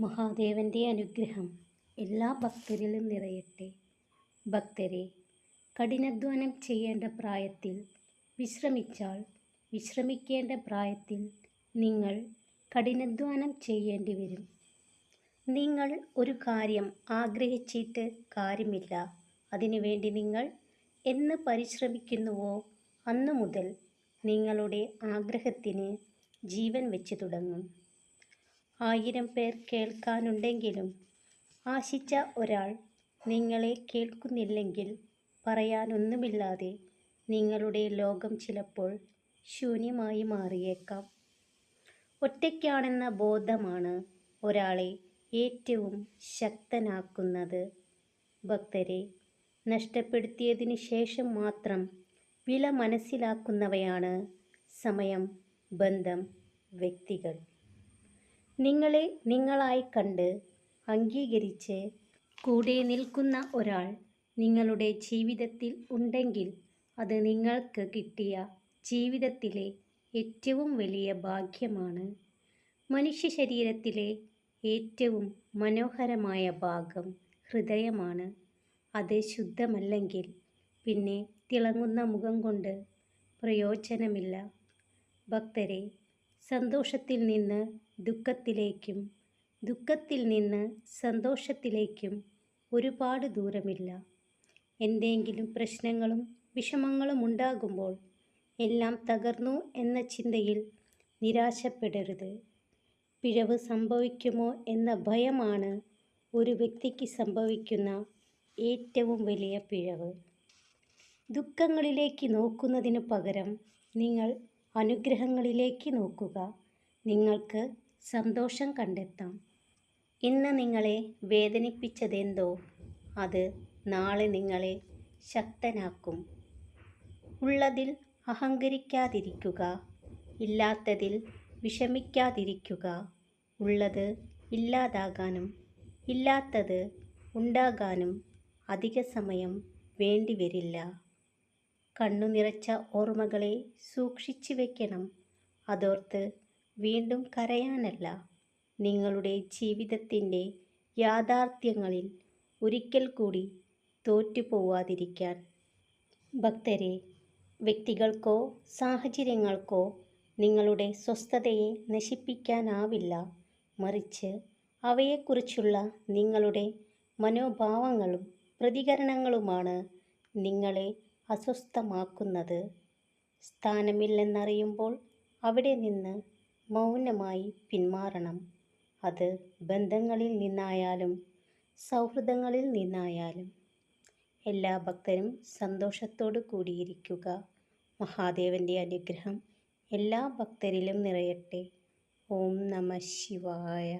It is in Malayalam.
മഹാദേവന്റെ അനുഗ്രഹം എല്ലാ ഭക്തരിലും നിറയട്ടെ. ഭക്തരെ കഠിനാധ്വാനം ചെയ്യേണ്ട പ്രായത്തിൽ വിശ്രമിച്ചാൽ വിശ്രമിക്കേണ്ട പ്രായത്തിൽ നിങ്ങൾ കഠിനാധ്വാനം ചെയ്യേണ്ടി വരും. നിങ്ങൾ ഒരു കാര്യം ആഗ്രഹിച്ചിട്ട് കാര്യമില്ല. അതിനുവേണ്ടി നിങ്ങൾ എന്ന് പരിശ്രമിക്കുന്നുവോ? അന്നു മുതൽ നിങ്ങളുടെ ആഗ്രഹത്തിന് ജീവൻ വെച്ച് തുടങ്ങും. ആയിരം പേർ കേൾക്കാനുണ്ടെങ്കിലും ആശിച്ച ഒരാൾ നിങ്ങളെ കേൾക്കുന്നില്ലെങ്കിൽ പറയാനൊന്നുമില്ലാതെ നിങ്ങളുടെ ലോകം ചിലപ്പോൾ ശൂന്യമായി മാറിയേക്കാം. ഒറ്റയ്ക്കാണെന്ന ബോധമാണ് ഒരാളെ ഏറ്റവും ശക്തനാക്കുന്നത്. ഭക്തരെ നഷ്ടപ്പെടുത്തിയതിനു ശേഷം മാത്രം വില മനസ്സിലാക്കുന്നവയാണ് സമയം ബന്ധം വ്യക്തികൾ. നിങ്ങളെ നിങ്ങളായി കണ്ട് അംഗീകരിച്ച് കൂടെ നിൽക്കുന്ന ഒരാൾ നിങ്ങളുടെ ജീവിതത്തിൽ ഉണ്ടെങ്കിൽ അത് നിങ്ങൾക്ക് കിട്ടിയ ജീവിതത്തിലെ ഏറ്റവും വലിയ ഭാഗ്യമാണ്. മനുഷ്യ ശരീരത്തിലെ ഏറ്റവും മനോഹരമായ ഭാഗം ഹൃദയമാണ്. അത് ശുദ്ധമല്ലെങ്കിൽ പിന്നെ തിളങ്ങുന്ന മുഖം കൊണ്ട് പ്രയോജനമില്ല. ഭക്തരെ സന്തോഷത്തിൽ നിന്ന് ദുഃഖത്തിലേക്കും ദുഃഖത്തിൽ നിന്ന് സന്തോഷത്തിലേക്കും ഒരുപാട് ദൂരമില്ല. എന്തെങ്കിലും പ്രശ്നങ്ങളും വിഷമങ്ങളും ഉണ്ടാകുമ്പോൾ എല്ലാം തകർന്നു എന്ന ചിന്തയിൽ നിരാശപ്പെടരുത്. പിഴവ് സംഭവിക്കുമോ എന്ന ഭയമാണ് ഒരു വ്യക്തിക്ക് സംഭവിക്കുന്ന ഏറ്റവും വലിയ പിഴവ്. ദുഃഖങ്ങളിലേക്ക് നോക്കുന്നതിന് പകരം നിങ്ങൾ അനുഗ്രഹങ്ങളിലേക്ക് നോക്കുക. നിങ്ങൾക്ക് സന്തോഷം കണ്ടെത്താം. ഇന്ന് നിങ്ങളെ വേദനിപ്പിച്ചതെന്തോ അത് നാളെ നിങ്ങളെ ശക്തനാക്കും. ഉള്ളതിൽ അഹങ്കരിക്കാതിരിക്കുക ഇല്ലാത്തതിൽ വിഷമിക്കാതിരിക്കുക. ഉള്ളത് ഇല്ലാതാകാനും ഇല്ലാത്തത് ഉണ്ടാകാനും അധിക സമയം വേണ്ടിവരില്ല. കണ്ണു നിറച്ച ഓർമ്മകളെ സൂക്ഷിച്ചു വെക്കണം. അതോർത്ത് വീണ്ടും കരയാനല്ല. നിങ്ങളുടെ ജീവിതത്തിന്റെ യാഥാർത്ഥ്യങ്ങളിൽ ഒരിക്കൽ കൂടി തോറ്റുപോവാതിരിക്കാൻ. ഭക്തരെ വ്യക്തികൾക്കോ സാഹചര്യങ്ങൾക്കോ നിങ്ങളുടെ സ്വസ്ഥതയെ നശിപ്പിക്കാനാവില്ല. മറിച്ച് അവയെക്കുറിച്ചുള്ള നിങ്ങളുടെ മനോഭാവങ്ങളും പ്രതികരണങ്ങളുമാണ് നിങ്ങളെ അസ്വസ്ഥമാക്കുന്നത്. സ്ഥാനമില്ലെന്നറിയുമ്പോൾ അവിടെ നിന്ന് മൗനമായി പിന്മാറണം. അത് ബന്ധങ്ങളിൽ നിന്നായാലും സൗഹൃദങ്ങളിൽ നിന്നായാലും. എല്ലാ ഭക്തരും സന്തോഷത്തോടു കൂടിയിരിക്കുക. മഹാദേവന്റെ അനുഗ്രഹം എല്ലാ ഭക്തരിലും നിറയട്ടെ. ഓം നമ ശിവായ.